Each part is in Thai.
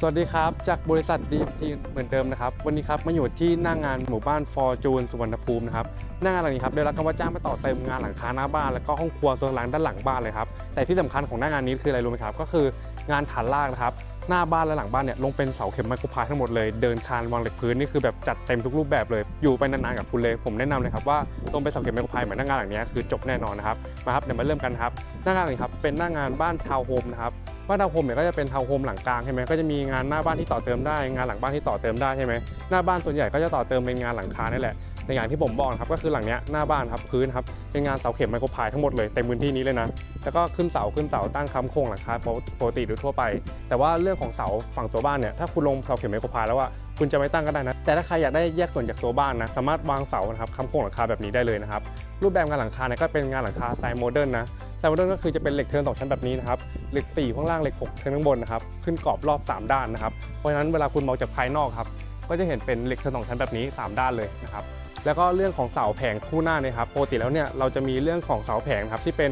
สวัสดีครับ จากบริษัท DFT เหมือนเดิมนะครับ วันนี้ครับมาอยู่ที่หน้างานหมู่บ้านฟอร์จูนสุวรรณภูมินะครับหน้างานหลังนี้ครับได้รับการว่าจ้างมาต่อเติมงานหลังคาหน้าบ้านแล้วก็ห้องครัวโซนหลังด้านหลังบ้านเลยครับแต่ที่สำคัญของหน้างานนี้คืออะไรรู้ไหมครับ ก็คืองานฐานล่างนะครับ หน้าบ้านและหลังบ้านเนี่ยลงเป็นเสาเข็มไมโครพายทั้งหมดเลยเดินคานวางเหล็กพื้นนี่คือแบบจัดเต็มทุกรูปแบบเลยอยู่ไปนานๆกับคุณเลย ผมแนะนำเลยครับว่าลงเป็นเสาเข็มไมโครพายเหมือนหน้างานหลังนี้คือจบแน่นอนนะครับมาครับเดี๋ยวมาเริ่มกันครับหน้างานหลังนี้ครับเป็นหน้างานบ้านทาวน์โฮมนะครับบ้านทาวน์โฮมเนี่ยก็จะเป็นทาวน์โฮมหลังกลางใช่ไหมก็จะมีงานหน้าบ้านที่ต่อเติมได้ งานหลังบ้านที่ต่อเติมได้ใช่ไหมหน้าบ้านส่วนใหญ่ก็จะต่อเติมเป็นงานหลังคานี่แหละ ในอย่างที่ผมบอกครับก็คือหลังเนี้ยหน้าบ้านครับพื้นครับเป็นงานเสาเข็มไมโครพายทั้งหมดเลยเต็มพื้นที่นี้เลยนะแล้วก็ขึ้นเสาขึ้นเสาตั้งค้ำโครงหลังคาปกติโดยทั่วไป แต่ว่าเรื่องของเสาฝั่งตัวบ้านเนี่ยถ้าคุณลงเสาเข็มไมโครพายแล้วว่าคุณจะไม่ตั้งก็ได้นะ แต่ถ้าใครอยากได้แยกส่วนจากตัวบ้านนะ สามารถวางเสานะครับค้ำโครงหลังคาแบบนี้ได้เลยนะครับ รูปแบบงานหลังคาเนี่ยก็เป็นงานหลังคาสไตล์โมเดิร์นนะสายโมเดิร์นก็คือจะเป็นเหล็กเทินสองชั้นแบบนี้นะครับ เหล็ก4ข้างล่าง เหล็ก6เทินข้างบนนะครับ ขึ้นกรอบรอบ 3 ด้านนะครับ เพราะฉะนั้นเวลาคุณมองจากภายนอกครับ ก็จะเห็นเป็นเหล็กเทินสองชั้นแบบนี้ 3 ด้านเลยนะครับ แล้วก็เรื่องของเสาแผงคู่หน้าเนี่ยครับปกติแล้วเนี่ยเราจะมีเรื่องของเสาแผงครับที่เป็น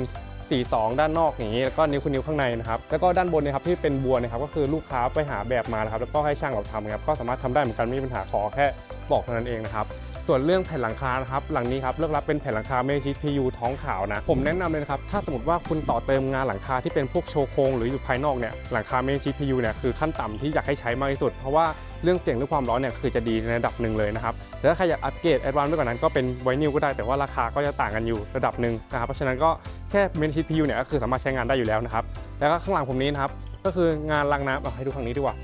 42 ด้านนอกอย่างนี้แล้วก็นิ้วคุณนิ้วข้างในนะครับแล้วก็ด้านบนนะครับที่เป็นบัวนะครับก็คือลูกค้าไปหาแบบมานะครับแล้วก็ให้ช่างเราทำครับก็สามารถทำได้เหมือนกันไม่มีปัญหาขอแค่บอกเท่านั้นเองนะครับ ส่วนเรื่องแผ่นหลังคานะครับหลังนี้ครับเลือกรับเป็นแผ่นหลังคาเมชิตพียูท้องขาวนะผมแนะนำเลยนะครับถ้าสมมติว่าคุณต่อเติมงานหลังคาที่เป็นพวกโชว์โครงหรืออยู่ภายนอกเนี่ยหลังคาเมชิตพียูเนี่ยคือขั้นต่ำที่อยากให้ใช้มากที่สุด เพราะว่าเรื่องเสียงหรือความร้อนเนี่ยคือจะดีในระดับหนึ่งเลยนะครับแต่ถ้าใครอยากอัปเกรดแอดวานซ์ไปกว่านั้นก็เป็นไวนิลก็ได้แต่ว่าราคาก็จะต่างกันอยู่ระดับหนึ่งนะครับเพราะฉะนั้นก็แค่เมชิตพียูเนี่ยก็คือสามารถใช้งานได้อยู่แล้วนะครับแล้วก็ข้างหลังผมนี้นะครับก็คืองานรางน้ำเอาให้ดูฝั่งนี้ดีกว่า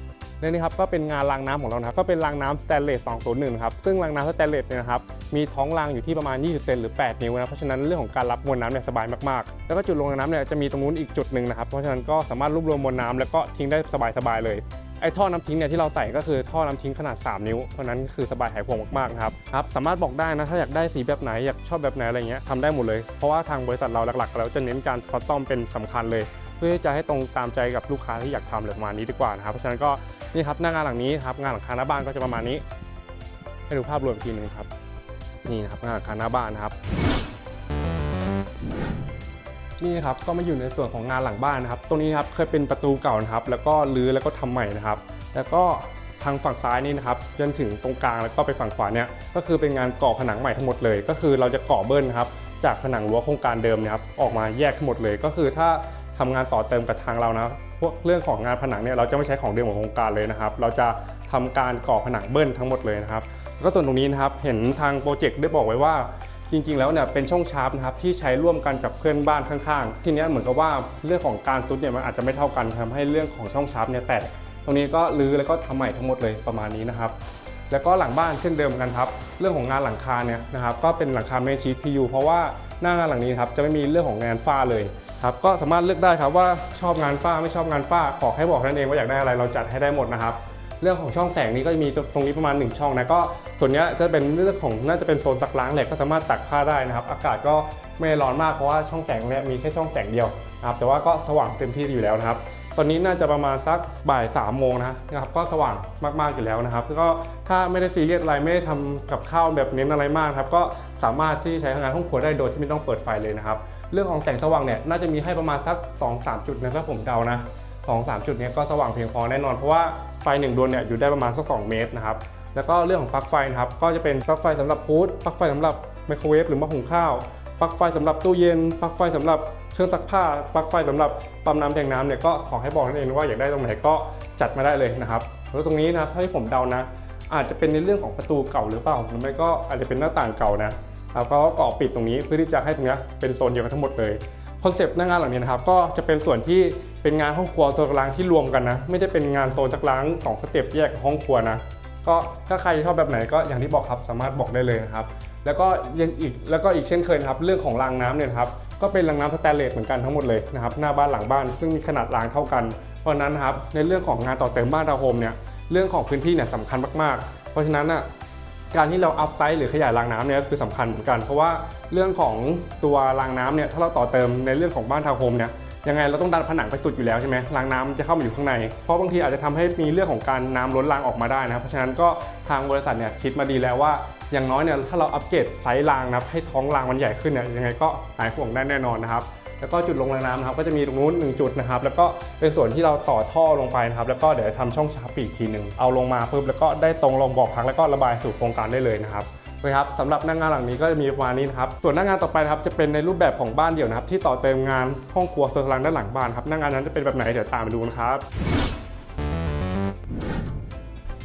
นี่นะครับก็เป็นงานรางน้ำของเรานะครับก็เป็นรางน้ำสแตนเลส201ครับซึ่งรางน้ำสแตนเลสเนี่ยนะครับมีท้องรางอยู่ที่ประมาณ 20 เซนหรือ 8 นิ้วนะเพราะฉะนั้นเรื่องของการรับมวลน้ำเนี่ยสบายมากๆ แล้วก็จุดลงน้ำเนี่ยจะมีตรงนู้นอีกจุดหนึ่งนะครับเพราะฉะนั้นก็สามารถรวบรวมมวลน้ำแล้วก็ทิ้งได้สบายๆเลยไอ้ท่อน้ำทิ้งเนี่ยที่เราใส่ก็คือท่อน้ำทิ้งขนาด 3 นิ้ว เพราะนั้นคือสบายหายห่วงมากๆนะครับครับ สามารถบอกได้นะ ถ้าอยากได้สีแบบไหน อยากชอบแบบไหนอะไรเงี้ยทำได้หมดเลย เพราะว่าทางบริษัทเราหลักๆเราจะเน้นการคอสตอมเป็นสำคัญเลย พื่อที่จะให้ตรงตามใจกับลูกค้าที่อยากทำเลยประมาณนี้ดีกว่านะครับเพราะฉะนั้นก็นี่ครับหน้างานหลังนี้ครับงานหลังคาหน้าบ้านก็จะประมาณนี้ให้ดูภาพรวมอีกทีหนึงครับนี่นะครับงานหลังคาหน้าบ้านนะครับนี่ครับก็มาอยู่ในส่วนของงานหลังบ้านนะครับ ตรงนี้ครับเคยเป็นประตูเก่านะครับ แล้วก็รื้อแล้วก็ทำใหม่นะครับ แล้วก็ทางฝั่งซ้ายนี่นะครับจนถึงตรงกลางแล้วก็ไปฝั่งขวาเนี่ยก็คือเป็นงานก่อผนังใหม่ทั้งหมดเลย ก็คือเราจะก่อเบิ้ลนะครับจากผนังรั้วโครงการเดิมเนะครับออกมาแยกทั้งหมดเลย ก็คือถ้า ทำงานต่อเติมกับทางเรานะพวกเรื่องของงานผนังเนี่ยเราจะไม่ใช้ของเดิมของโครงการเลยนะครับ เราจะทำการก่อผนังเบิ้ลทั้งหมดเลยนะครับแล้วก็ส่วนตรงนี้นะครับเห็นทางโปรเจกต์ได้บอกไว้ว่าจริงๆ แล้วเนี่ยเป็นช่องชาร์ปนะครับที่ใช้ร่วมกันกับเพื่อนบ้านข้างๆ ทีนี้เหมือนกับว่าเรื่องของการซุดเนี่ยมันอาจจะไม่เท่ากันทำให้เรื่องของช่องชาร์ปเนี่ยแตกตรงนี้ก็รื้อแล้วก็ทำใหม่ทั้งหมดเลยประมาณนี้นะครับแล้วก็หลังบ้านเช่นเดิมกันครับเรื่องของงานหลังคาเนี่ยนะครับก็เป็นหลังคาเมชีพียูเพราะว่าหน้างานหลังนี้ครับจะไม่มีเรื่องของงานฝ้าเลย ครับก็สามารถเลือกได้ครับว่าชอบงานฝ้าไม่ชอบงานฝ้าขอให้บอกนั่นเองว่าอยากได้อะไรเราจัดให้ได้หมดนะครับเรื่องของช่องแสงนี้ก็จะมีตรงนี้ประมาณ 1 ช่องนะก็ส่วนนี้จะเป็นเรื่องของน่าจะเป็นโซนซักล้างแหละก็สามารถตักผ้าได้นะครับ อากาศก็ไม่ร้อนมากเพราะว่าช่องแสงเนี้ยมีแค่ช่องแสงเดียวนะครับแต่ว่าก็สว่างเต็มที่อยู่แล้วนะครับ ตอนนี้น่าจะประมาณสักบ่าย3ามโมงนะครับก็สว่างมากๆอยู่แล้วนะครับก็ถ้าไม่ได้ซีเรียสอะไรไม่ได้ทำกับข้าวแบบเน้นอะไรมากครับก็สามารถที่ใช้ทำงานห้องครัวได้โดยที่ไม่ต้องเปิดไฟเลยนะครับเรื่องของแสงสว่างเนี่ยน่าจะมีให้ประมาณสัก 2-3 จุดนะถ้าผมเดานะสองสามจุดนี้ก็สว่างเพียงพอแน่นอนเพราะว่าไฟหนึ่งดวงเนี่ยอยู่ได้ประมาณสัก2เมตรนะครับแล้วก็เรื่องของปลั๊กไฟนะครับก็จะเป็นปลั๊กไฟสำหรับพูดปลั๊กไฟสำหรับไมโครเวฟหรือหม้อหุงข้าว ปลั๊กไฟสำหรับตู้เย็นปลั๊กไฟสำหรับเครื่องซักผ้าปลั๊กไฟสำหรับปั๊มน้ำแทงน้ำเนี่ยก็ขอให้บอกนั่นเองว่าอยากได้ตรงไหนก็จัดมาได้เลยนะครับแล้วตรงนี้นะถ้าให้ผมเดานะ อาจจะเป็นในเรื่องของประตูเก่าหรือเปล่าหรือไม่ก็อาจจะเป็นหน้าต่างเก่านะแล้วก็ก่อปิดตรงนี้เพื่อที่จะให้ตรงนี้เป็นโซนเดียวกันทั้งหมดเลยคอนเซปต์หน้างานหลังนี้นะครับก็จะเป็นส่วนที่เป็นงานห้องครัวโซนกลางที่รวมกันนะ ไม่ได้เป็นงานโซนจักรล้างสองสเต็ปแยกกับห้องครัวนะ ก็ถ้าใครชอบแบบไหนก็อย่างที่บอกครับสามารถบอกได้เลยนะครับ แล้วก็ยังอีกแล้วก็อีกเช่นเคยนะครับเรื่องของรางน้ำเนี่ยครับก็เป็นรางน้ำสแตนเลสเหมือนกันทั้งหมดเลยนะครับหน้าบ้านหลังบ้านซึ่งมีขนาดรางเท่ากัน เพราะนั้นครับในเรื่องของงานต่อเติมบ้านดาวโฮมเนี่ยเรื่องของพื้นที่เนี่ยสำคัญมากๆ เพราะฉะนั้นอะการที่เราอัพไซส์หรือขยายรางน้ำเนี่ยคือสำคัญเหมือนกัน เพราะว่าเรื่องของตัวรางน้ำเนี่ยถ้าเราต่อเติมในเรื่องของบ้านทาวน์โฮมเนี่ย ยังไงเราต้องดันผนังไปสุดอยู่แล้วใช่ไหมรางน้ำจะเข้ามาอยู่ข้างใน เพราะบางทีอาจจะทำให้มีเรื่องของการน้ำล้นรางออกมาได้นะครับเพราะฉะนั้นก็ทางบริษัทเนี่ยคิดมาดีแล้วว่าอย่างน้อยเนี่ยถ้าเราอัปเกรดไซส์รางนะครับให้ท้องรางมันใหญ่ขึ้นเนี่ยยังไงก็หายห่วงได้แน่นอนนะครับแล้วก็จุดลงแรงน้ำนะครับก็จะมีตรงนู้นหนึ่งจุดนะครับแล้วก็เป็นส่วนที่เราต่อท่อลงไปนะครับแล้วก็เดี๋ยวทำช่องชาร์ปอีกทีหนึ่งเอาลงมาปุ๊บแล้วก็ได้ตรงลงบ่อพักแล้วก็ระบายสู่โครงการได้เลยนะครับ โอเครับสำหรับหน้างงานหลังนี้ก็จะมีประมาณนี้นะครับส่วนหน้างงานต่อไปนะครับจะเป็นในรูปแบบของบ้านเดี่ยวนะครับที่ต่อเติมงานห้องครัวโซนกลางด้านหลังบ้านครับหน้างานนั้นจะเป็นแบบไหนเดี๋ยวตามไปดูนะครับ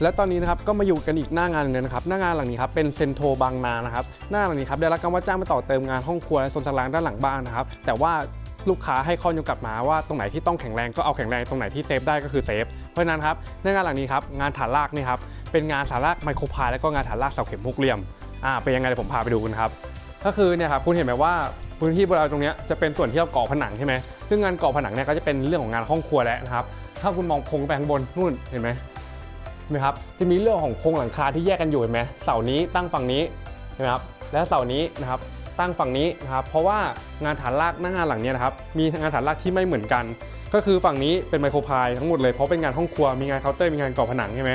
และตอนนี้นะครับก็มาอยู่กันอีกหน้างานหนึงนะครับหน้างานหลังนี้ครับเป็นเซนโทบางนานะครับหน้าหลังนี้ครับได้รับการว่าจ้างมาต่อเติมงานห้องครัวและโซนกลางด้านหลังบ้านนะครับแต่ว่าลูกค้าให้ข้อจำกัดมาว่าตรงไหนที่ต้องแข็งแรงก็เอาแข็งแรงตรงไหนที่เซฟได้ก็คือเซฟเพราะฉะนั้นครับหน้างานหลังนี้ครับงานฐานรากนี่ครับเป็นงานฐานรากไมโครพายและก็งานฐานรากเสาเข็มหกเหลี่ยม อ่าเป็นยังไงเดี๋ยวผมพาไปดูกันครับก็คือเนี่ยครับคุณเห็นไหมว่าพื้นที่บริเวณตรงนี้จะเป็นส่วนที่เราก่อผนังใช่ไหมซึ่งงานก่อผนังเนี่ยก็จะเป็นเรื่องของงานห้องครัวแล้วนะครับถ้าคุณมองโครงไปข้างบนนู่นเห็นไหมเห็นไหมครับจะมีเรื่องของโครงหลังคาที่แยกกันอยู่เห็นไหมเสานี้ตั้งฝั่งนี้เห็นไหมครับและเสานี้นะครับตั้งฝั่งนี้นะครับเพราะว่างานฐานรากหน้างานหลังเนี้นะครับมีงานฐานรากที่ไม่เหมือนกัน ก็คือฝั่งนี้เป็นไมโครพายทั้งหมดเลยเพราะเป็นงานห้องครัวมีงานเคาน์เตอร์มีงานก่อผนังใช่ไหม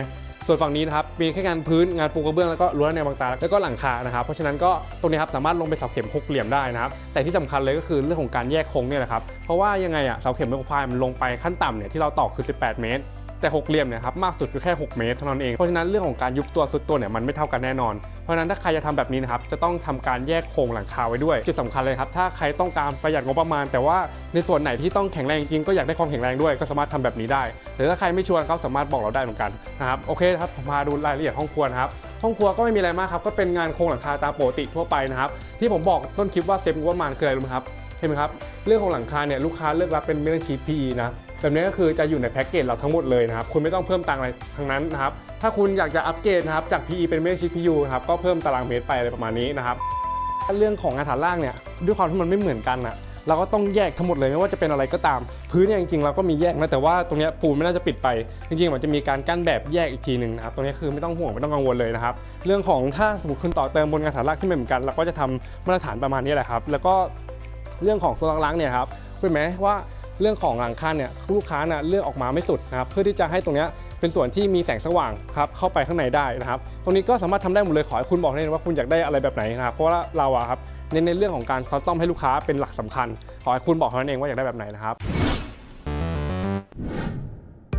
ส่วนฝั่งนี้นะครับมีแค่งานพื้นงานปูกระเบื้องแล้วก็รั้วแนวบางตาแล้วก็หลังคานะครับเพราะฉะนั้นก็ตรงนี้ครับสามารถลงไปเสาเข็มหกเหลี่ยมได้นะครับแต่ที่สำคัญเลยก็คือเรื่องของการแยกโครงเนี่ยแหละครับเพราะว่ายังไงอะเสาเข็มไมโครพายมันลงไปขั้นต่ำเนี่ยที่เราตอกคือ 18 เมตร แต่หกเหลี่ยมเนี่ยครับมากสุดคือแค่ 6 เมตรเท่านั้นเองเพราะฉะนั้นเรื่องของการยุบตัวสุดตัวเนี่ยมันไม่เท่ากันแน่นอน เพราะฉะนั้นถ้าใครจะทำแบบนี้นะครับจะต้องทำการแยกโครงหลังคาไว้ด้วย จุดสำคัญเลยครับถ้าใครต้องการประหยัดงบประมาณ แต่ว่าในส่วนไหนที่ต้องแข็งแรงจริงก็อยากได้ความแข็งแรงด้วยก็สามารถทำแบบนี้ได้ หรือถ้าใครไม่ชวนก็สามารถบอกเราได้เหมือนกันนะครับโอเคครับผมพาดูรายละเอียดห้องครัวนะครับห้องครัวก็ไม่มีอะไรมากครับก็เป็นงานโครงหลังคาตามปกติทั่วไปนะครับที่ผมบอกต้นคลิปว่าเซฟงบประมาณคืออะไรรู้ไหมครับเห็นไหมครับเรื่องของหลังคาเนี่ยลูกค้าเลือกรับเป็นเมทัลชีท PE นะ แบบนี้ก็คือจะอยู่ในแพ็กเกจเราทั้งหมดเลยนะครับ คุณไม่ต้องเพิ่มตังอะไรทั้งนั้นนะครับ ถ้าคุณอยากจะอัปเกรดนะครับจาก PE เป็นเมทัลชีท PU นะครับก็เพิ่มตารางเมตรไปอะไรประมาณนี้นะครับเรื่องของงานฐานล่างเนี่ยด้วยความที่มันไม่เหมือนกันอะเราก็ต้องแยกทั้งหมดเลยไม่ว่าจะเป็นอะไรก็ตาม พื้นเนี่ยจริงๆเราก็มีแยกนะแต่ว่าตรงเนี้ยปูนไม่น่าจะปิดไป จริงๆมันจะมีการกั้นแบบแยกอีกทีหนึ่งนะครับตรงนี้คือไม่ต้องห่วงไม่ต้องกังวลเลยนะครับเรื่องของถ้าสมมติคุณต่อเติมบนงานฐานรากที่ไม่เหมือนกันเราก็จะทำมาตรฐานประมาณนี้แหละครับแล้วก็เรื่องของโซนล้างเนี่ยครับเห็นไหมว่า เรื่องของหลังคาเนี่ยลูกค้าน่ะเลือกออกมาไม่สุดนะครับเพื่อที่จะให้ตรงเนี้ยเป็นส่วนที่มีแสงสว่างครับเข้าไปข้างในได้นะครับ ตรงนี้ก็สามารถทำได้หมดเลยขอให้คุณบอกได้ว่าคุณอยากได้อะไรแบบไหนนะครับเพราะว่าเราอะครับเน้นในเรื่องของการคัสตอมให้ลูกค้าเป็นหลักสำคัญ ขอให้คุณบอกเท่านั้นเองว่าอยากได้แบบไหนนะครับ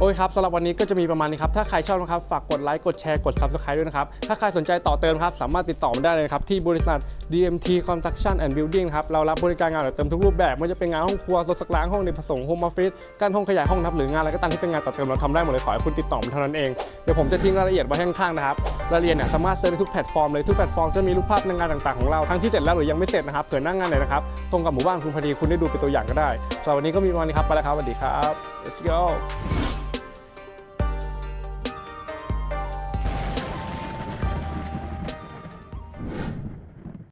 อเคครับสำหรับวันนี้ก็จะมีประมาณนี้ครับ ถ้าใครชอบนะครับ ฝากกดไลค์ กดแชร์ กด Subscribe ด้วยนะครับ ถ้าใครสนใจต่อเติมครับ สามารถติดต่อมาได้เลยครับ ที่บริษัท DMT Construction and Building ครับ เรารับบริการงานต่อเติมทุกรูปแบบไม่ว่าจะเป็นงานห้องครัวโซนสักล้างห้องเนผสมโฮมออฟฟิศการห้องขยายห้องนับหรืองานอะไรก็ตามที่เป็นงานต่อเติมเราทำได้หมดเลยขอให้คุณติดต่อมาเท่านั้นเองเดี๋ยวผมจะทิ้งรายละเอียดไว้ข้างๆนะครับรายละเอียดเนี่ยสามารถเซิร์ชได้ทุกแพลตฟอร์มเลยทุกแพลตฟอร์มจะมีรูปภาพในงานต่างๆของเราทั้งที่เสร็จแล้วหรือยังไม่เสร็จนะครับเผื่อหน้างงานไหนนะครับตรงกับหมู่บ้านคุณพอดีคุณได้ดูเป็นตัวอย่างก็ได้สำหรับวันนี้ก็มีประมาณนี้ครับไปแล้วครับสวัสดีครับ let's go